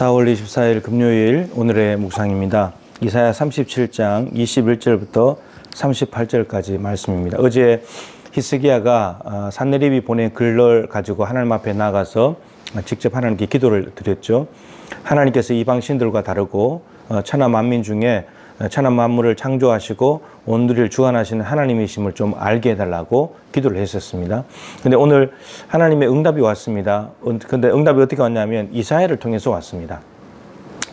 4월 24일 금요일 오늘의 묵상입니다. 이사야 37장 21절부터 38절까지 말씀입니다. 어제 히스기야가 아, 산내립이 보낸 글을 가지고 하나님 앞에 나가서 직접 하나님께 기도를 드렸죠. 하나님께서 이방 신들과 다르고 어, 천하 만민 중에 천하 만물을 창조하시고 온누리를 주관하시는 하나님이심을 좀 알게 해달라고 기도를 했었습니다. 근데 오늘 하나님의 응답이 왔습니다. 근데 응답이 어떻게 왔냐면 이사야를 통해서 왔습니다.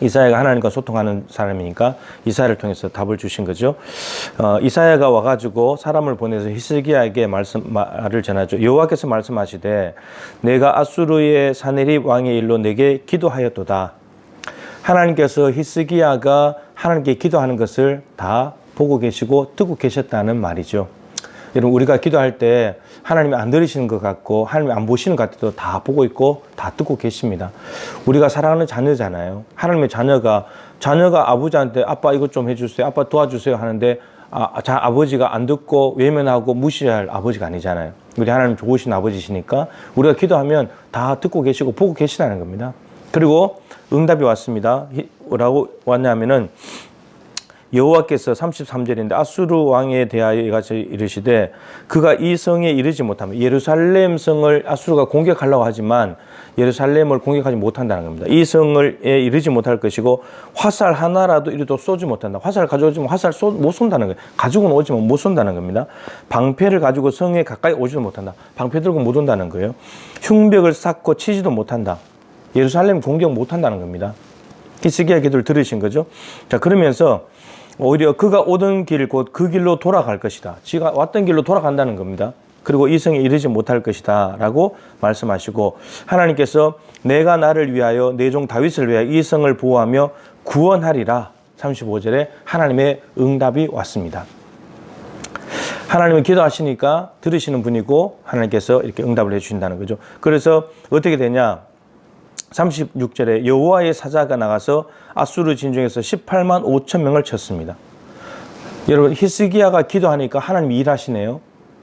이사야가 하나님과 소통하는 사람이니까 이사야를 통해서 답을 주신 거죠. 어, 이사야가 와가지고 사람을 보내서 히스기야에게 말씀 말을 전하죠. 여호와께서 말씀하시되 내가 아수르의 사네립 왕의 일로 내게 기도하였도다. 하나님께서 히스기야가 하나님께 기도하는 것을 다 보고 계시고 듣고 계셨다는 말이죠. 여러분 우리가 기도할 때 하나님이 안 들으시는 것 같고 하나님이 안 보시는 것 같아도 다 보고 있고 다 듣고 계십니다. 우리가 사랑하는 자녀잖아요. 하나님의 자녀가 자녀가 아버지한테 아빠 이것 좀 해주세요. 아빠 도와주세요 하는데 아, 자, 아버지가 안 듣고 외면하고 무시할 아버지가 아니잖아요. 우리 하나님 좋으신 아버지시니까 우리가 기도하면 다 듣고 계시고 보고 계시다는 겁니다. 그리고 응답이 왔습니다. 라고 왔냐면은 여호와께서 33절인데 아수르 왕에 대하여 이같이 이르시되 그가 이 성에 이르지 못하면 예루살렘 성을 아수르가 공격하려고 하지만 예루살렘을 공격하지 못한다는 겁니다. 이 성을 이르지 못할 것이고 화살 하나라도 이리도 쏘지 못한다. 화살 가져오지만 화살 쏘, 못 쏜다는 거예요. 가지고는 오지만 못 쏜다는 겁니다. 방패를 가지고 성에 가까이 오지도 못한다. 방패 들고 못 온다는 거예요. 흉벽을 쌓고 치지도 못한다. 예루살렘 공격 못한다는 겁니다. 히스기야 기도를 들으신 거죠. 자 그러면서 오히려 그가 오던 길 곧 그 길로 돌아갈 것이다. 지가 왔던 길로 돌아간다는 겁니다. 그리고 이 성에 이르지 못할 것이다. 라고 말씀하시고 하나님께서 내가 나를 위하여 내 종 다윗을 위하여 이 성을 보호하며 구원하리라. 35절에 하나님의 응답이 왔습니다. 하나님은 기도하시니까 들으시는 분이고 하나님께서 이렇게 응답을 해주신다는 거죠. 그래서 어떻게 되냐? 36절에 여호와의 사자가 나가서 아수르 진중에서 18만 5천 명을 쳤습니다. 여러분 히스기야가 기도하니까 하나님이 일하시네요.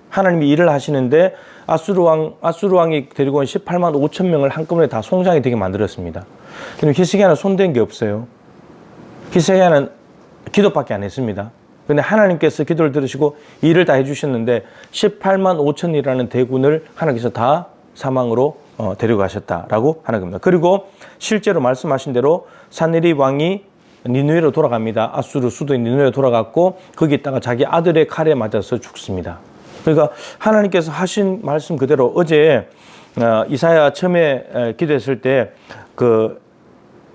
하나님이 일을 하시는데 아수르 왕 아수르 왕이 데리고 온 18만 5천 명을 한꺼번에 다 송장이 되게 만들었습니다. 그럼 히스기야는 손댄 게 없어요. 히스기야는 기도밖에 안 했습니다. 근데 하나님께서 기도를 들으시고 일을 다 해주셨는데 18만 5천이라는 대군을 하나님께서 다 사망으로 어, 데려가셨다라고 하는 겁니다. 그리고 실제로 말씀하신 대로 산리리 왕이 니누에로 돌아갑니다. 아수르 수도인 니누에로 돌아갔고 거기 있다가 자기 아들의 칼에 맞아서 죽습니다. 그러니까 하나님께서 하신 말씀 그대로 어제 어, 이사야 처음에 기도했을 때 그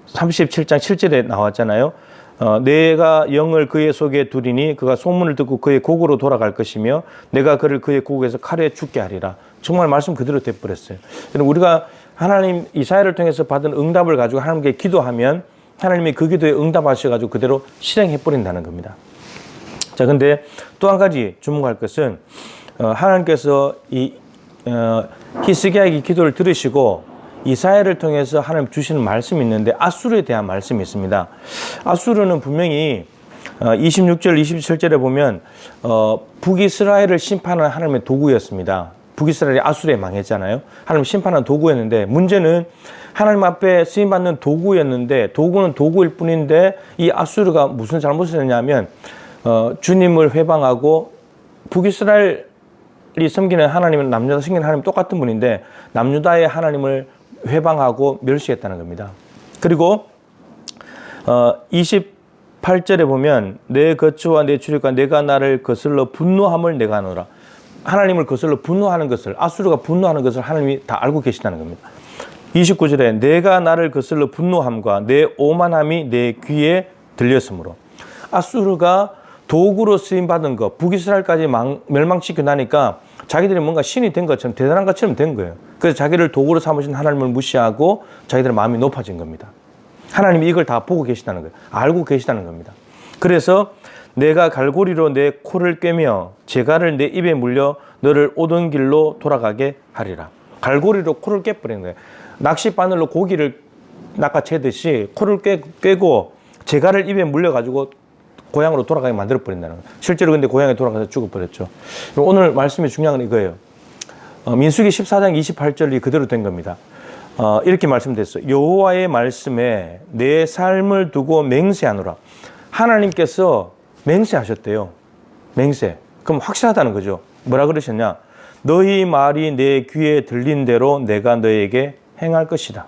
37장 7절에 나왔잖아요. 어, 내가 영을 그의 속에 두리니 그가 소문을 듣고 그의 곡으로 돌아갈 것이며 내가 그를 그의 곡에서 칼에 죽게 하리라. 정말 말씀 그대로 돼버렸어요. 우리가 하나님 이사야를 통해서 받은 응답을 가지고 하나님께 기도하면 하나님이 그 기도에 응답하셔가지고 그대로 실행해 버린다는 겁니다. 자, 근데 또 한 가지 주목할 것은 어, 하나님께서 이 어, 히스기야의 기도를 들으시고 이사야를 통해서 하나님 주시는 말씀이 있는데 아수르에 대한 말씀이 있습니다. 아수르는 분명히 26절, 27절에 보면 어, 북이스라엘을 심판하는 하나님의 도구였습니다. 북이스라엘이 아수르에 망했잖아요. 하나님 심판하는 도구였는데 문제는 하나님 앞에 쓰임 받는 도구였는데 도구는 도구일 뿐인데 이 아수르가 무슨 잘못을 했냐면 어, 주님을 회방하고 북이스라엘이 섬기는 하나님은 남유다 섬기는 하나님 똑같은 분인데 남유다의 하나님을 회방하고 멸시했다는 겁니다. 그리고 어, 28절에 보면 내 거처와 내 출입과 내가 나를 거슬러 분노함을 내가 하노라. 하나님을 거슬러 분노하는 것을 아수르가 분노하는 것을 하나님이 다 알고 계시다는 겁니다. 29절에 내가 나를 거슬러 분노함과 내 오만함이 내 귀에 들렸으므로 아수르가 도구로 쓰임 받은 것 북이스라엘까지 멸망시켜 나니까 자기들이 뭔가 신이 된 것처럼 대단한 것처럼 된 거예요. 그래서 자기를 도구로 삼으신 하나님을 무시하고 자기들의 마음이 높아진 겁니다. 하나님이 이걸 다 보고 계시다는 거예요. 알고 계시다는 겁니다. 그래서 내가 갈고리로 내 코를 꿰며 재갈을 내 입에 물려 너를 오던 길로 돌아가게 하리라. 갈고리로 코를 깨버리는 거예요. 낚싯바늘로 고기를 낚아채듯이 코를 꿰, 꿰고 재갈을 입에 물려가지고 고향으로 돌아가게 만들어 버린다는 거예요. 실제로 근데 고향에 돌아가서 죽어버렸죠. 오늘 말씀이 중요한 건 이거예요. 어, 민수기 14장 28절이 그대로 된 겁니다. 어, 이렇게 말씀드렸어요. 여호와의 말씀에 내 삶을 두고 맹세하노라. 하나님께서 맹세하셨대요. 맹세. 그럼 확실하다는 거죠. 뭐라 그러셨냐? 너희 말이 내 귀에 들린 대로 내가 너에게 행할 것이다.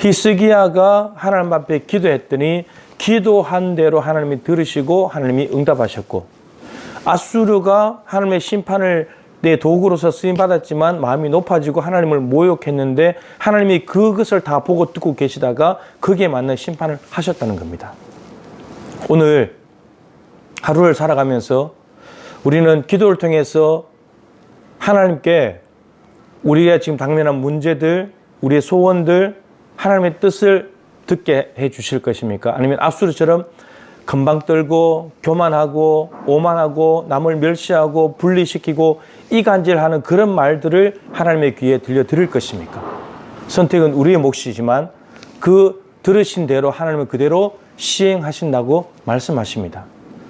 히스기야가 하나님 앞에 기도했더니 기도한 대로 하나님이 들으시고 하나님이 응답하셨고 아수르가 하나님의 심판을 내 도구로서 쓰임 받았지만 마음이 높아지고 하나님을 모욕했는데 하나님이 그것을 다 보고 듣고 계시다가 거기에 맞는 심판을 하셨다는 겁니다. 오늘 하루를 살아가면서 우리는 기도를 통해서 하나님께 우리가 지금 당면한 문제들, 우리의 소원들, 하나님의 뜻을 듣게 해 주실 것입니까? 아니면 압수르처럼 금방 떨고 교만하고 오만하고 남을 멸시하고 분리시키고 이간질하는 그런 말들을 하나님의 귀에 들려 드릴 것입니까? 선택은 우리의 몫이지만 그 들으신 대로 하나님은 그대로 시행하신다고 말씀하십니다.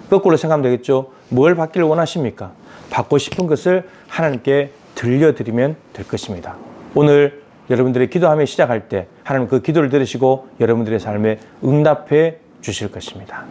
거꾸로 생각하면 되겠죠. 뭘 받기를 원하십니까? 받고 싶은 것을 하나님께 들려드리면 될 것입니다. 오늘 여러분들의 기도하며 시작할 때 하나님 그 기도를 들으시고 여러분들의 삶에 응답해 주실 것입니다.